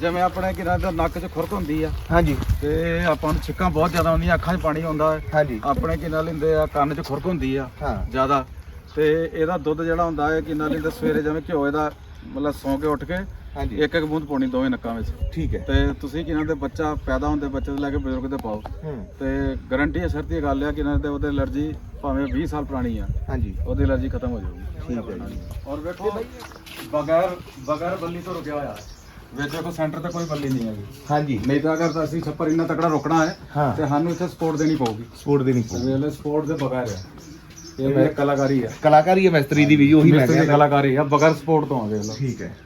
ਜਿਵੇਂ ਆਪਣੇ ਕਿਨਾਂ ਦਾ ਨੱਕ 'ਚ ਖੁਰਕ ਹੁੰਦੀ ਆ ਹਾਂਜੀ। ਤੇ ਆਪਾਂ ਨੂੰ ਛਿੱਕਾਂ ਬਹੁਤ ਜ਼ਿਆਦਾ ਆਉਂਦੀਆਂ ਅੱਖਾਂ 'ਚ ਪਾਣੀ ਆਉਂਦਾ ਹੈ। ਹਾਂਜੀ। ਆਪਣੇ ਕਿਨਾਂ ਲੈਂਦੇ ਆ ਕੰਨ 'ਚ ਖੁਰਕ ਹੁੰਦੀ ਆ ਹਾਂ। ਜ਼ਿਆਦਾ। ਤੇ ਇਹਦਾ ਦੁੱਧ ਜਿਹੜਾ ਹੁੰਦਾ ਹੈ ਕਿਨਾਂ ਲੈਂਦੇ ਸਵੇਰੇ ਜਿਵੇਂ ਘਿਓ ਇਹਦਾ ਮਤਲਬ ਸੌਂ ਕੇ ਉੱਠ ਕੇ ਹਾਂਜੀ। ਇੱਕ ਇੱਕ ਬੂੰਦ ਪਾਉਣੀ ਦੋਵੇਂ ਨੱਕਾਂ ਵਿੱਚ। ਠੀਕ ਹੈ। ਤੇ ਤੁਸੀਂ ਕਿਨਾਂ ਦੇ ਬੱਚਾ ਪੈਦਾ ਹੁੰਦੇ ਬੱਚੇ ਤੋਂ ਲੈ ਕੇ ਬਜ਼ੁਰਗ ਦੇ ਪਾਓ। ਹੂੰ। ਤੇ ਗਾਰੰਟੀ ਹੈ ਸਰਤੀ ਗੱਲ ਆ ਕਿਨਾਂ ਦੇ ਉਹਦੇ ਅਲਰਜੀ ਭਾਵੇਂ 20 ਸਾਲ ਪੁਰਾਣੀ ਆ ਹਾਂਜੀ। ਉਹਦੀ ਅਲਰਜੀ ਖਤਮ ਹੋ ਜਾਊਗੀ। ਠੀਕ ਹੈ ਔਰ ਵੇਖੋ ਬਗੈਰ ਬਗੈਰ ਬੱਲੀ ਤੋਂ ਰੁਕਿਆ ਹੋਇਆ। ਵਿੱਚ ਦੇਖੋ ਸੈਂਟਰ ਤੇ ਕੋਈ ਬੱਲੀ ਨਹੀਂ ਹੈਗੀ। ਹਾਂਜੀ। ਨਹੀਂ ਤਾਂ ਅਗਰ ਅਸੀਂ ਛੱਪਰ ਇੰਨਾ ਤਕੜਾ ਰੋਕਣਾ ਹੈ ਹਾਂ। ਤੇ ਸਾਨੂੰ ਇੱਥੇ ਸਪੋਰਟ ਦੇਣੀ ਪਊਗੀ। ਸਪੋਰਟ ਦੇ ਨਹੀਂ ਵੇਲੇ ਸਪੋਰਟ ਦੇ ਬਗੈਰ ਹੈ। ਇਹ ਮੇਰੇ ਕਲਾਕਾਰੀ ਹੈ। ਕਲਾਕਾਰੀ ਹੈ ਮਿਸਤਰੀ ਦੀ ਵੀ ਉਹੀ ਮੈਂ ਮਿਸਤਰੀ ਦੀ ਕਹਿੰਦਾ। ਕਲਾਕਾਰੀ ਹੈ। ਬਗੈਰ ਸਪੋਰਟ ਤੋਂ ਆ ਵੇਖ ਲਓ ਠੀਕ ਹੈ।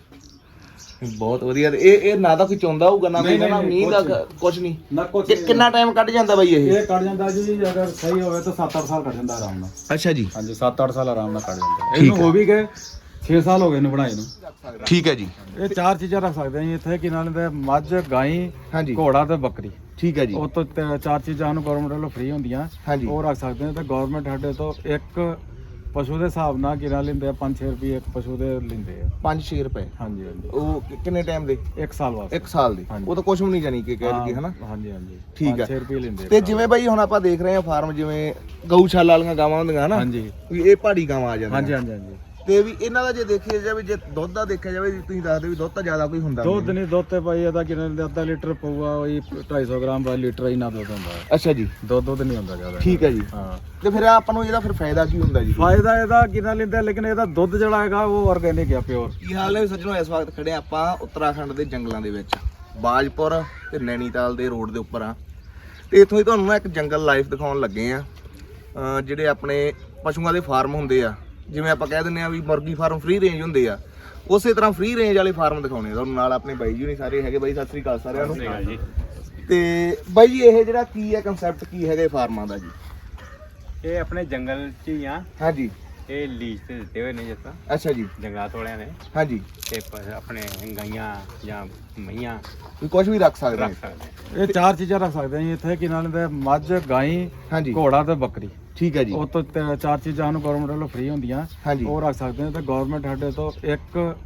ਬਹੁਤ ਵਧੀਆ। ਤੇ ਇਹ ਇਹ ਨਾ ਤਾਂ ਕੋਈ ਚਾਹੁੰਦਾ ਹੋਊਗਾ ਨਾ ਕੋਈ ਨਹੀਂ, ਨਾ ਨਹੀਂ, ਮੀਂਹ ਦਾ ਕੁਛ ਕੁਝ ਨਹੀਂ। ਨਾ ਕੁਛ ਕਿ- ਕਿੰਨਾ ਟਾਈਮ ਕੱਢ ਜਾਂਦਾ ਬਾਈ ਇਹ? ਇਹ ਕੱਢ ਜਾਂਦਾ ਜੀ ਅਗਰ ਸਹੀ ਹੋਵੇ ਤਾਂ 7-8 ਸਾਲ ਕੱਢ ਜਾਂਦਾ ਆਰਾਮ ਨਾਲ। ਅੱਛਾ ਜੀ। ਹਾਂਜੀ 7-8 ਸਾਲ ਆਰਾਮ ਨਾਲ ਕੱਢ ਜਾਂਦਾ। ਇਹਨੂੰ। ਹੋ ਵੀ ਗਏ 6 ਸਾਲ ਹੋ ਗਏ ਇਹਨੂੰ ਬਣਾਏ ਨੂੰ। ਠੀਕ ਹੈ ਜੀ। ਇਹ ਚਾਰ ਚੀਜ਼ਾਂ ਰੱਖ ਸਕਦੇ ਹਾਂ ਜੀ। ਇੱਥੇ ਕਿ ਨਾਲ ਦੇ ਮੱਝ ਗਾਈ ਘੋੜਾ ਤੇ ਬੱਕਰੀ। ਠੀਕ ਹੈ ਜੀ। ਉਹ ਤੋਂ ਤੇ ਚਾਰ ਚੀਜ਼ਾਂ ਨੂੰ ਗਵਰਨਮੈਂਟ ਵੱਲੋਂ ਫ੍ਰੀ ਹੁੰਦੀਆਂ। ਹਾਂਜੀ। ਉਹ ਰੱਖ ਸਕਦੇ ਹਾਂ ਤੇ ਗਵਰਨਮੈਂਟ ਸਾਡੇ ਤੋਂ ਇੱਕ ਪਸ਼ੂ ਦੇ ਹਿਸਾਬ ਨਾਲ ਕਿਰਾ ਲੈਂਦੇ ਆ? 5-6 ਰੁਪਏ ਇੱਕ ਪਸ਼ੂ ਦੇ ਲੈਂਦੇ ਆ। 5-6 ਰੁਪਏ? ਹਾਂਜੀ ਹਾਂਜੀ। ਉਹ ਕਿ- ਕਿੰਨੇ ਟਾਈਮ ਦੇ? ਇੱਕ ਸਾਲ ਵਾਸਤੇ। 1 ਸਾਲ ਦੇ। ਹਾਂਜੀ। ਉਹ ਤਾਂ ਕੁਝ ਵੀ ਨਹੀਂ ਜਾਣੀ ਕਿ ਕਹਿ ਦਈਏ ਹਨਾ? ਹਾਂ, ਹਾਂਜੀ ਹਾਂਜੀ। ਠੀਕ ਆ। 6 ਰੁਪਏ ਲੈਂਦੇ ਆ ਤੇ ਜਿਵੇਂ ਬਾਈ ਹੁਣ ਆਪਾਂ ਦੇਖ ਰਹੇ ਹਾਂ ਫਾਰਮ ਜਿਵੇਂ ਗਊਸ਼ਾਲਾ ਵਾਲੀਆਂ ਗਾਵਾਂ ਹੁੰਦੀਆਂ। ਹਨਾ? ਹਾਂਜੀ। ਵੀ ਇਹ ਪਹਾੜੀ ਗਾਵਾਂ ਆ ਜਾਂਦੀਆਂ। ਹਾਂਜੀ ਹਾਂਜੀ ਹਾਂਜੀ। ਤੇ ਵੀ ਇਹਨਾਂ ਦਾ ਜੇ ਦੇਖਿਆ ਜਾਵੇ ਜੇ ਦੁੱਧ ਦਾ ਦੇਖਿਆ ਜਾਵੇ ਤੁਸੀਂ ਦੱਸਦੇ ਵੀ ਦੁੱਧ ਤਾਂ ਜ਼ਿਆਦਾ ਕੋਈ ਹੁੰਦਾ ਦੁੱਧ ਨਹੀਂ। ਦੁੱਧ ਤੇ ਭਾਈ ਇਹਦਾ ਕਿੰਨੇ ਦੇ ਅੱਧਾ ਲੀਟਰ ਪਊਗਾ ਉਹੀ 250 ਗ੍ਰਾਮ ਦਾ ਲੀਟਰ ਇੰਨਾ ਦੁੱਧ ਹੁੰਦਾ ਹੈ। ਅੱਛਾ ਜੀ। ਦੁੱਧ ਦੁੱਧ ਨਹੀਂ ਹੁੰਦਾ ਜ਼ਿਆਦਾ। ਠੀਕ ਹੈ ਜੀ। ਹਾਂ। ਤੇ ਫਿਰ ਆਪਾਂ ਨੂੰ ਇਹਦਾ ਫਿਰ ਫਾਇਦਾ ਕੀ ਹੁੰਦਾ ਜੀ? ਫਾਇਦਾ ਇਹਦਾ ਕਿੰਨਾ ਲੈਂਦੇ ਲੇਕਿਨ ਇਹਦਾ ਦੁੱਧ ਜਿਹੜਾ ਹੈਗਾ ਉਹ ਆਰਗੇਨਿਕ ਆ ਪਿਓਰ ਕੀ ਹਾਲ ਹੈ ਸੱਜਣੋ ਇਸ ਵਕਤ ਖੜੇ ਹਾਂ ਆਪਾਂ ਉੱਤਰਾਖੰਡ ਦੇ ਜੰਗਲਾਂ ਦੇ ਵਿੱਚ। ਬਾਜਪੁਰ ਤੇ ਨੈਣੀਤਾਲ ਦੇ ਰੋਡ ਦੇ ਉੱਪਰ ਆ ਤੇ ਇੱਥੋਂ ਹੀ ਤੁਹਾਨੂੰ ਨਾ ਇੱਕ ਜੰਗਲ ਲਾਈਫ ਦਿਖਾਉਣ ਲੱਗੇ ਆ ਜਿਹੜੇ ਆਪਣੇ ਪਸ਼ੂਆਂ ਦੇ ਫਾਰਮ ਹੁੰਦੇ ਆ ਜਿਵੇਂ ਆਪਾਂ ਕਹਿ ਦਿੰਦੇ ਆ ਵੀ ਮੁਰਗੀ ਫਾਰਮ ਫ੍ਰੀ ਰੇਂਜ ਹੁੰਦੇ ਆ ਉਸੇ ਤਰ੍ਹਾਂ ਫ੍ਰੀ ਰੇਂਜ ਵਾਲੇ ਫਾਰਮ ਦਿਖਾਉਣੇ ਆ ਤੁਹਾਨੂੰ ਨਾਲ ਆਪਣੇ ਬਾਈ ਜੀ ਨਹੀਂ ਸਾਰੇ ਹੈਗੇ ਬਾਈ ਸਤਿ ਸ੍ਰੀ ਅਕਾਲ ਸਾਰਿਆਂ ਨੂੰ। ਤੇ ਬਾਈ ਜੀ ਇਹ ਜਿਹੜਾ ਕੀ ਹੈ ਕਨਸੈਪਟ ਕੀ ਹੈਗਾ ਇਹ ਫਾਰਮਾਂ ਦਾ ਜੀ? ਇਹ ਆਪਣੇ ਜੰਗਲ 'ਚ ਹੀ ਆ। ਹਾਂਜੀ। ਇਹ ਲੀਜ਼ ਤੇ ਦਿੱਤੇ ਹੋਏ ਨੇ ਜਿੱਦਾਂ ਅੱਛਾ ਜੀ। ਜੰਗਲਾਤ ਵਾਲਿਆਂ ਨੇ। ਹਾਂਜੀ। ਤੇ ਪ- ਆਪਣੇ ਗਾਈਆਂ ਜਾਂ ਮਈਆਂ ਵੀ ਕੁਝ ਵੀ ਰੱਖ ਸਕਦੇ ਰੱਖ ਆ ਸਕਦੇ ਇਹ ਚਾਰ ਚੀਜ਼ਾਂ ਰੱਖ ਸਕਦੇ ਹਾਂ ਜੀ। ਇੱਥੇ ਕਿ ਨਾਲ ਦੇ ਮੱਝ ਗਾਈ ਹਾਂਜੀ। ਘੋੜਾ ਤੇ ਬੱਕਰੀ। ਠੀਕ ਹੈ ਜੀ। ਉਹ ਤੋਂ ਤੇ ਚਾਰ ਚੀਜ਼ਾਂ ਨੂੰ ਗਵਰਨਮੈਂਟ ਵੱਲੋਂ ਫ੍ਰੀ ਹੁੰਦੀਆਂ। ਹਾਂਜੀ। ਉਹ ਰੱਖ ਸਕਦੇ ਹਾਂ ਤੇ ਗਵਰਨਮੈਂਟ ਸਾਡੇ ਤੋਂ ਇੱਕ